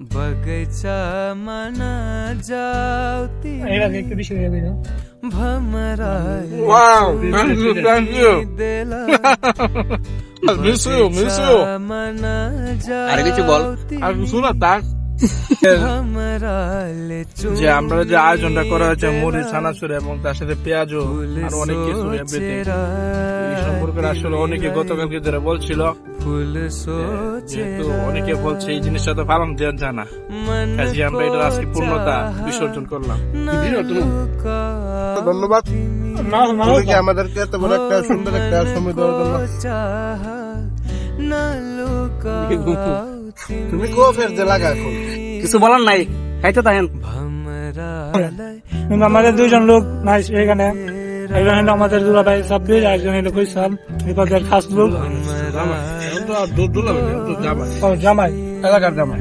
बगैचा मन जाउती भमरा Miss you, miss मन जाउती যে আমরা যে আয়োজনটা করা হয়েছে মুড়ি ছানাচুর এবং তার সাথে পেঁয়াজও আর অনেক কিছু সম্পর্কে আসলে অনেকে গতকালকে ধরে বলছিল অনেকে বলছে এই জিনিসটা তো পালন দেন জানা কাজে আমরা এটা আজকে পূর্ণতা বিসর্জন করলাম। ধন্যবাদ। আমাদেরকে এত বড় একটা সুন্দর একটা সময় দেওয়ার জন্য? তুমি কোফের লাগা এখন কিছু বলার নাই। খাইতে থাকেন। কিন্তু আমাদের দুইজন লোক নাই এখানে। একজন হলো আমাদের দুলা ভাই সাব্বির একজন হলো কৈশাল। বিপদের খাস লোক জামাই। এলাকার জামাই।